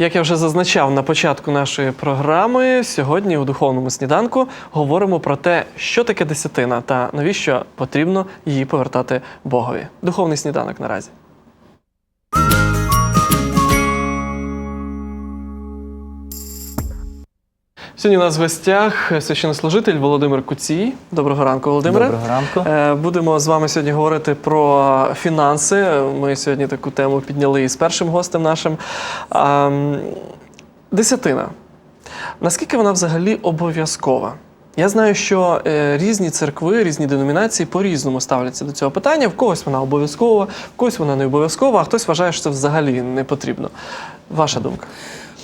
Як я вже зазначав на початку нашої програми, сьогодні у духовному сніданку говоримо про те, що таке десятина та навіщо потрібно її повертати Богові. Духовний сніданок наразі. Сьогодні у нас в гостях священнослужитель Володимир Куцій. Доброго ранку, Володимире. Доброго ранку. Е, Будемо з вами сьогодні говорити про фінанси. Ми сьогодні таку тему підняли із першим гостем нашим. Десятина. Наскільки вона взагалі обов'язкова? Я знаю, що е, різні церкви, різні деномінації по-різному ставляться до цього питання. В когось вона обов'язкова, в когось вона не обов'язкова, а хтось вважає, що це взагалі не потрібно. Ваша думка?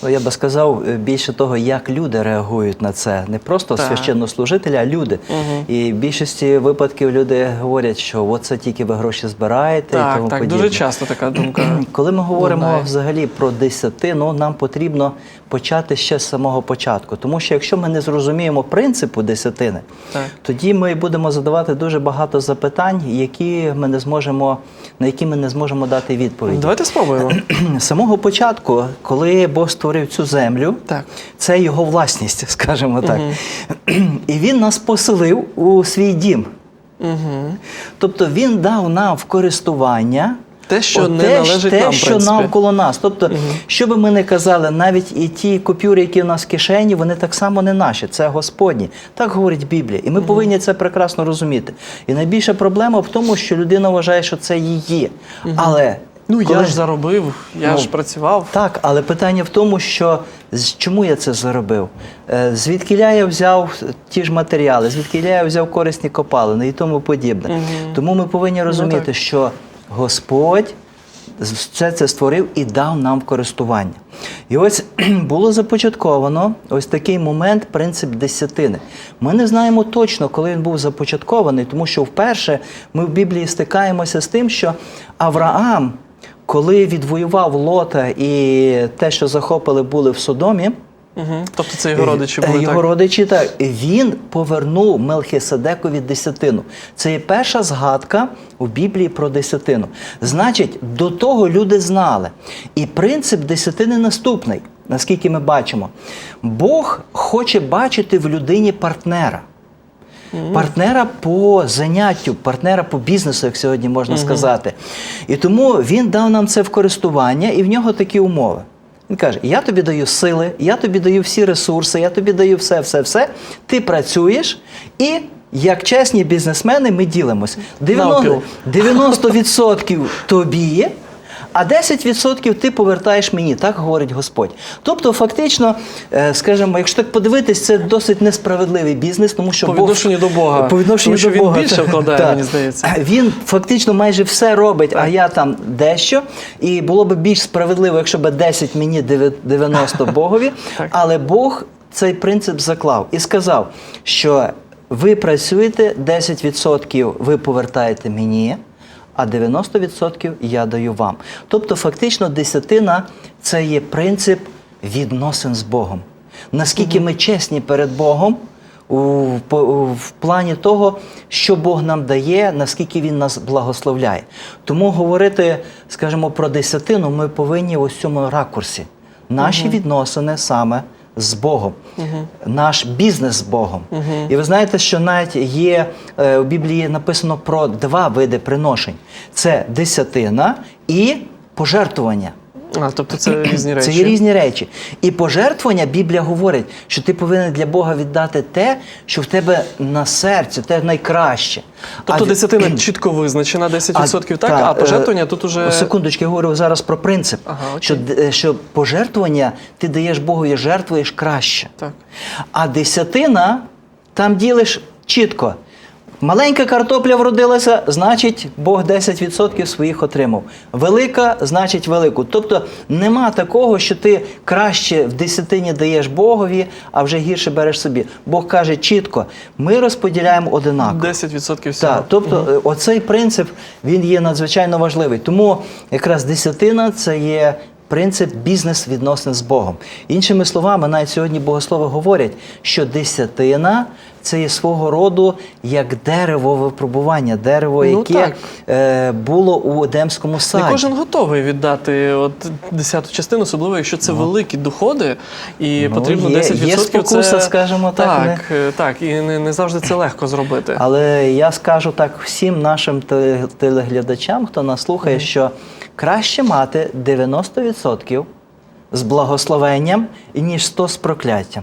Ну, я би сказав е, більше того, як люди реагують на це. Не просто Так. священнослужителі, а люди. Мгм. І в більшості випадків люди говорять, що оце тільки ви гроші збираєте і тому так, подібне. дуже часто така думка. Коли ми говоримо лунає. взагалі про десятину, нам потрібно почати ще з самого початку. Тому що якщо ми не зрозуміємо принципу десятини, Так. тоді ми будемо задавати дуже багато запитань, які ми не зможемо, на які ми не зможемо дати відповіді. Давайте спробуємо. З самого початку, коли Бог створив цю землю, Так. це його власність, скажімо так. І він нас поселив у свій дім. Угу. Тобто він дав нам в користування. Те, що от не те, належить те, нам, в що навколо нас. Тобто, що би ми не казали, навіть і ті купюри, які в нас в кишені, вони так само не наші, це Господні. Так говорить Біблія. І ми повинні це прекрасно розуміти. І найбільша проблема в тому, що людина вважає, що це її. Але Ну, я ж заробив, я Ну, ж працював. так, але питання в тому, що чому я це заробив? Е, Звідки я взяв ті ж матеріали, звідки я взяв корисні копалини і тому подібне. Мгм. Тому ми повинні розуміти, так. що Господь все це створив і дав нам в користування. І ось було започатковано ось такий момент, принцип десятини. Ми не знаємо точно, коли він був започаткований, тому що вперше ми в Біблії стикаємося з тим, що Авраам, коли відвоював Лота і те, що захопили, були в Содомі. Угу. Тобто це його родичі були Е, Його так? родичі так. Він повернув Мелхиседекові десятину. Це є перша згадка у Біблії про десятину. Значить, до того люди знали. І принцип десятини наступний, наскільки ми бачимо. Бог хоче бачити в людині партнера. Партнера по заняттю, партнера по бізнесу, як сьогодні можна сказати. І тому він дав нам це в користування, і в нього такі умови. Він каже: Я тобі даю сили, я тобі даю всі ресурси, я тобі даю все, все, все. Ти працюєш і. Як чесні бізнесмени, ми ділимось. 90%, Навпіл. 90% тобі, а 10% ти повертаєш мені, так говорить Господь. Тобто, фактично, е, скажімо, якщо так подивитись, це досить несправедливий бізнес, тому що По відношенню до Бога. По відношенню Тому до він Бога. більше вкладає, так. мені здається. Він фактично майже все робить, а я там дещо. І було б більш справедливо, якщо б 10 мені 90 Богові. Так. Але Бог цей принцип заклав і сказав, що ви працюєте, 10% ви повертаєте мені. А 90% я даю вам. Тобто, фактично, десятина це є принцип відносин з Богом. Наскільки ми чесні перед Богом у, в плані того, що Бог нам дає, наскільки Він нас благословляє. Тому говорити, скажімо, про десятину ми повинні ось цьому ракурсі. Наші відносини саме з Богом, наш бізнес з Богом. І ви знаєте, що навіть є е, у Біблії написано про два види приношень: це десятина і пожертвування. А, тобто це різні речі. Це є різні речі. І пожертвування Біблія говорить, що ти повинен для Бога віддати те, що в тебе на серці, те найкраще. Тобто А- десятина чітко визначена, 10%, так, та, а пожертвування е, тут уже. Секундочку, я говорю зараз про принцип, Ага, що, що пожертвування ти даєш Богові, жертвуєш краще. Так. А десятина там ділиш чітко. Маленька картопля вродилася, значить Бог 10% своїх отримав. Велика, значить велику. Тобто нема такого, що ти краще в десятині даєш Богові, а вже гірше береш собі. Бог каже чітко: ми розподіляємо одинаково. 10% всього. Так, тобто е, оцей принцип він є надзвичайно важливий. Тому якраз десятина це є. Принцип бізнес відносин з Богом. Іншими словами, навіть сьогодні богослови говорять, що десятина це є свого роду як дерево випробування, дерево, Ну, яке е, було у Едемському саді. Не кожен готовий віддати от десяту частину, особливо якщо це великі доходи, і Ну, потрібно є- 10%. є спокуса, це... скажімо так, Так, е, так, і не, не завжди це легко зробити. Але я скажу так всім нашим теле- телеглядачам, хто нас слухає, що краще мати 90% з благословенням, ніж 100 з прокляттям.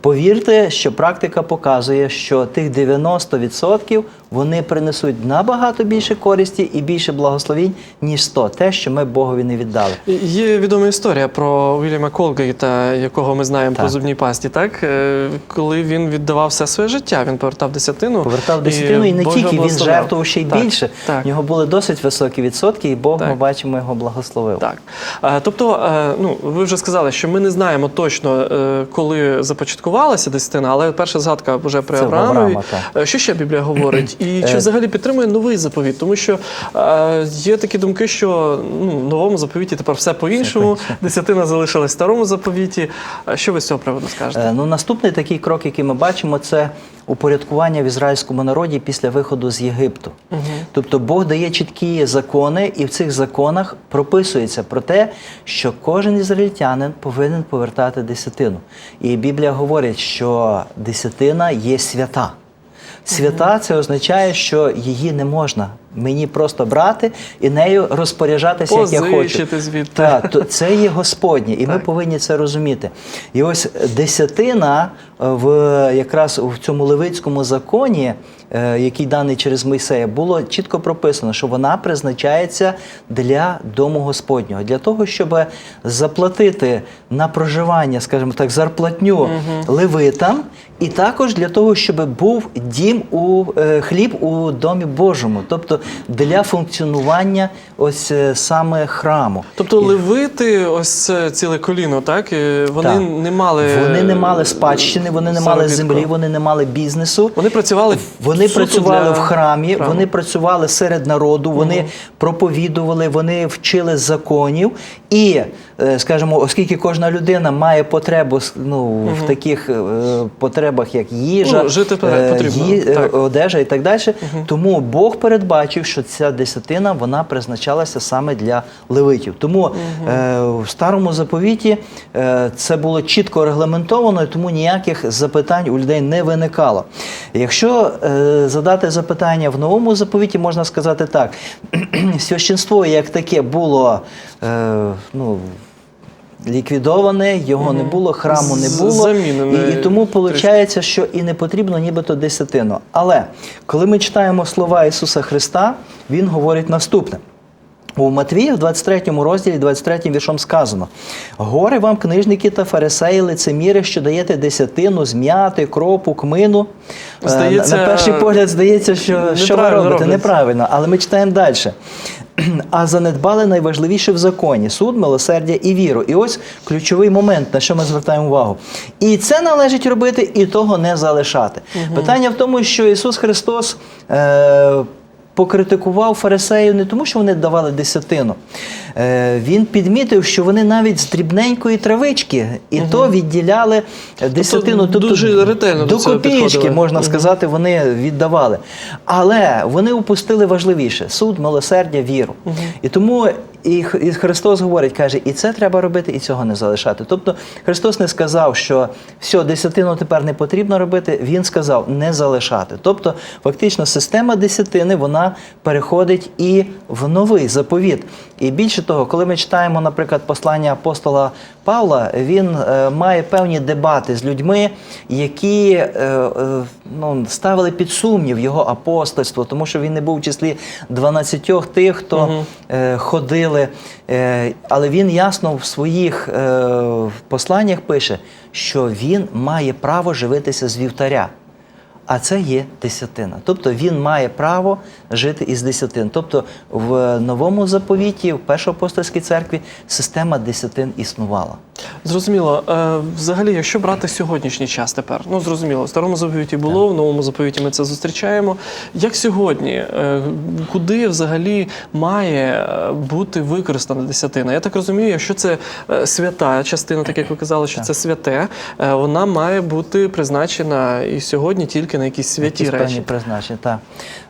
Повірте, що практика показує, що тих 90% вони принесуть набагато більше користі і більше благословінь, ніж 100. Те, що ми Богові не віддали. Є відома історія про Вільяма Колгейта, якого ми знаємо Так. по зубній пасті, так? Е, Коли він віддавав все своє життя, він повертав десятину. Повертав десятину, і не Боже тільки він жертвував ще й Так, більше. Так. В нього були досить високі відсотки, і Бог, Так. ми бачимо, його благословив. Так. Е, Тобто, е, ну, ви вже сказали, що ми не знаємо точно, коли започаткувалася десятина, але перша згадка вже при Авраамові. Е, Що ще Біблія говорить? І чи Е. взагалі підтримує новий заповіт? Тому що е, є такі думки, що ну, в новому заповіті тепер все по-іншому, десятина залишилась в старому заповіті. Що ви з цього приводу скажете? Е, Ну, наступний такий крок, який ми бачимо, це упорядкування в ізраїльському народі після виходу з Єгипту. Тобто Бог дає чіткі закони, і в цих законах прописується про те, що кожен ізраїльтянин повинен повертати десятину. І Біблія говорить, що десятина є свята. Свята це означає, що її не можна мені просто брати і нею розпоряджатися, як я хочу. Звідти. Так, то це є Господнє, і ми повинні це розуміти. І ось десятина в якраз в цьому левицькому законі, який даний через Мойсея, було чітко прописано, що вона призначається для дому Господнього, для того, щоб заплатити на проживання, скажімо так, зарплатню левитам, і також для того, щоб був дім у е, хліб у домі Божому, тобто для функціонування ось е, саме храму. Тобто І- левити, ось це ціле коліно, так? е, Вони Так. не мали. Вони не мали спадщини, вони не мали землі, вони не мали бізнесу. Вони працювали Вони суто працювали для в храмі, храму. вони працювали серед народу, вони проповідували, вони вчили законів. І, е, скажімо, оскільки кожна людина має потребу ну, в таких е, потребах, як їжа, Ну, жити е, потрібно, ї- так. одежа і так далі, тому Бог передбачив, що ця десятина вона призначалася саме для левитів. Тому е, в старому заповіті е, це було чітко регламентовано, і тому ніяких запитань у людей не виникало. Якщо е, задати запитання в новому заповіті, можна сказати так: священство як таке було е, ну, ліквідоване, його не було, храму не було. І, і тому виходить, що і не потрібно нібито десятину. Але коли ми читаємо слова Ісуса Христа, Він говорить наступне. У Матвія в 23 розділі, 23 віршом сказано: Горе вам, книжники та фарисеї, лицеміри, що даєте десятину, зм'яти, кропу, кмину. Е, Здається, на, перший погляд здається, що, що ви робите роблять. неправильно, але ми читаємо далі. А занедбали найважливіше в законі суд, милосердя і віру. І ось ключовий момент, на що ми звертаємо увагу. І це належить робити, і того не залишати. Питання в тому, що Ісус Христос. Е- Покритикував фарисеїв не тому, що вони давали десятину. Е, він підмітив, що вони навіть з дрібненької травички і то відділяли десятину. Тобто, дуже ретельно до до копійки, підходили. можна сказати, вони віддавали. Але вони упустили важливіше суд, милосердя, віру. І тому і і Христос говорить, каже, і це треба робити, і цього не залишати. Тобто Христос не сказав, що все, десятину тепер не потрібно робити. Він сказав не залишати. Тобто, фактично, система десятини вона переходить і в новий заповіт. І більше того, коли ми читаємо, наприклад, послання апостола Павла, він е, має певні дебати з людьми, які е, е, ну, ставили під сумнів його апостольство, тому що він не був в числі 12 тих, хто е, ходили. Е, але він ясно в своїх е, посланнях пише, що він має право живитися з вівтаря. А це є десятина. Тобто він має право жити із десятин. Тобто в новому заповіті, в першоапостольській церкві, система десятин існувала. Зрозуміло. Е, взагалі, якщо брати сьогоднішній час тепер, ну зрозуміло, в старому заповіті було, в новому заповіті ми це зустрічаємо. Як сьогодні, е, куди взагалі має е, бути використана десятина? Я так розумію, якщо це свята частина, так як ви казали, що це святе, вона має бути призначена і сьогодні тільки на якісь святі Якісь речі. призначення. Так.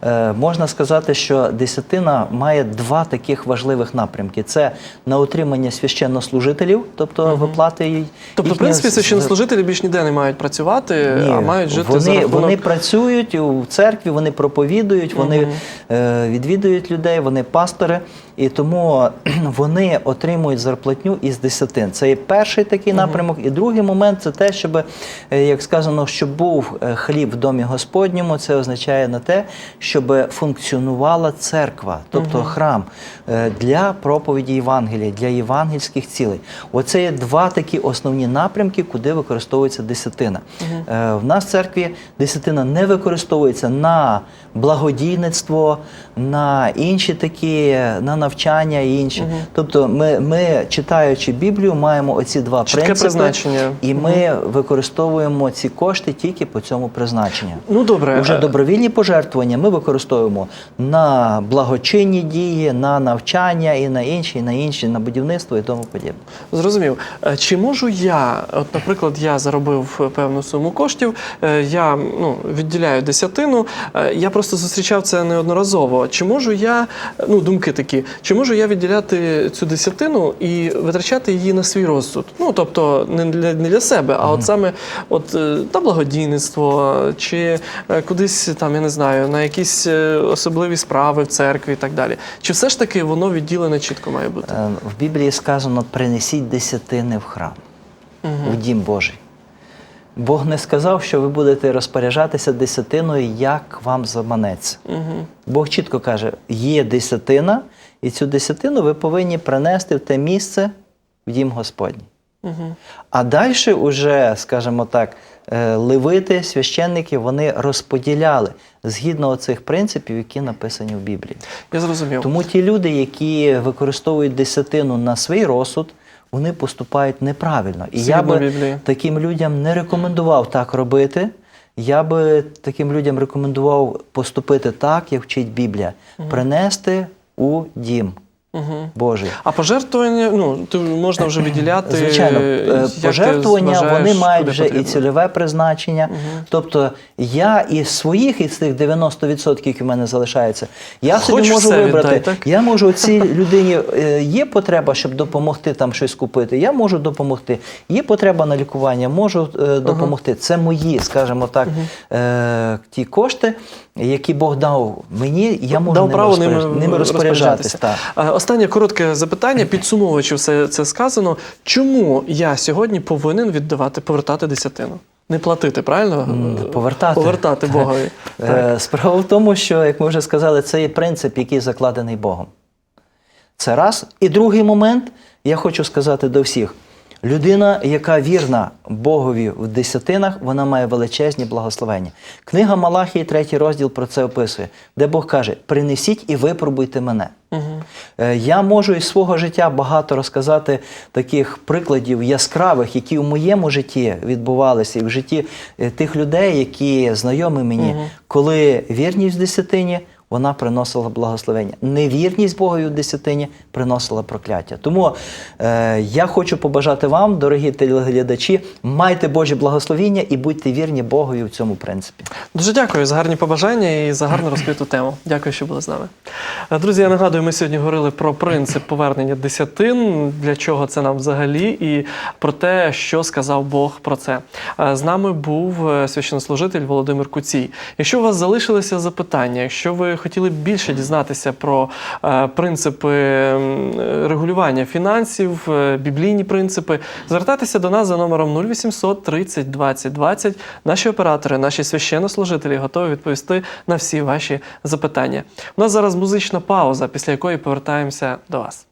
Е, можна сказати, що десятина має два таких важливих напрямки: це на утримання священнослужителів, тобто виплати їй. Тобто, в принципі, священнослужителі більш ніде не мають працювати, Ні, а мають жити вони, за рахунок... вони працюють у церкві, вони проповідують, вони е, відвідують людей, вони пастори, і тому вони отримують зарплатню із десятин. Це є перший такий напрямок. І другий момент це те, щоб, е, як сказано, щоб був е, хліб в домі Господньому. Це означає на те, щоб функціонувала церква, тобто храм е, для проповіді Євангелія, для євангельських цілей. Оце є два такі основні напрямки, куди використовується десятина. В нас в церкві десятина не використовується на благодійництво, на інші такі, на навчання і інші. Тобто, ми, ми, читаючи Біблію, маємо оці два Чітке принципи, призначення. і ми використовуємо ці кошти тільки по цьому призначенню. Ну добре, Уже е, добровільні пожертвування ми використовуємо на благочинні дії, на навчання і на інші, і на інші, на будівництво і тому подібне. Зрозумів. Е, Чи можу я, от, наприклад, я заробив певну суму коштів, е, я ну, відділяю десятину, я просто зустрічав це неодноразово. Чи можу я, е, ну, думки такі, чи можу я відділяти цю десятину і витрачати її на свій розсуд? Ну, тобто, не для, не для себе, а от саме от, е, на благодійництво, чи е, кудись там, я не знаю, на якісь е, особливі справи в церкві і так далі. Чи все ж таки воно відділене чітко має бути? Е, В Біблії сказано: принесіть десятини в храм, в дім Божий. Бог не сказав, що ви будете розпоряджатися десятиною, як вам заманеться. Угу. Бог чітко каже: є десятина, і цю десятину ви повинні принести в те місце в дім Господній. Угу. А далі, уже, скажімо так, е, левити, священники, вони розподіляли згідно цих принципів, які написані в Біблії. Я зрозумів. Тому ті люди, які використовують десятину на свій розсуд, вони поступають неправильно. І я би Біблії. таким людям не рекомендував так робити. Я би таким людям рекомендував поступити так, як вчить Біблія, принести у дім Угу. Божий. А пожертвування, ну, ти можна вже виділяти. Звичайно, е, як пожертвування вважаєш, вони мають вже і цільове призначення. Тобто я із своїх, із тих 90%, які в мене залишається, я собі можу вибрати. віддай, так? Я можу цій людині е, є потреба, щоб допомогти там щось купити. Я можу допомогти. Є потреба на лікування, можу е, допомогти. Це мої, скажімо так, е, ті кошти, які Бог дав мені. Я можу Дав ними, право ними, ними розпоряджатись. Так. Останнє коротке запитання, підсумовуючи все це сказано. Чому я сьогодні повинен віддавати, повертати десятину? Не платити, правильно? Повертати. Повертати Богові. Так. Е, Справа в тому, що, як ми вже сказали, це є принцип, який закладений Богом. Це раз. І другий момент, я хочу сказати до всіх: людина, яка вірна Богові в десятинах, вона має величезні благословення. Книга Малахії, третій розділ про це описує, де Бог каже: принесіть і випробуйте мене. Е, Я можу із свого життя багато розказати таких прикладів яскравих, які в моєму житті відбувалися, і в житті е, тих людей, які знайомі мені, коли вірність в десятині. Вона приносила благословення. Невірність Богові в десятині приносила прокляття. Тому е, я хочу побажати вам, дорогі телеглядачі, майте Божі благословіння і будьте вірні Богові в цьому принципі. Дуже дякую за гарні побажання і за гарно розкриту тему. Дякую, що були з нами. Е, Друзі, я нагадую, ми сьогодні говорили про принцип повернення десятин, для чого це нам взагалі, і про те, що сказав Бог про це. Е, З нами був е, священнослужитель Володимир Куцій. Якщо у вас залишилися запитання, якщо ви хотіли більше дізнатися про е, принципи регулювання фінансів, е, біблійні принципи, звертайтеся до нас за номером 0800 30 20 20. Наші оператори, наші священнослужителі готові відповісти на всі ваші запитання. У нас зараз музична пауза, після якої повертаємося до вас.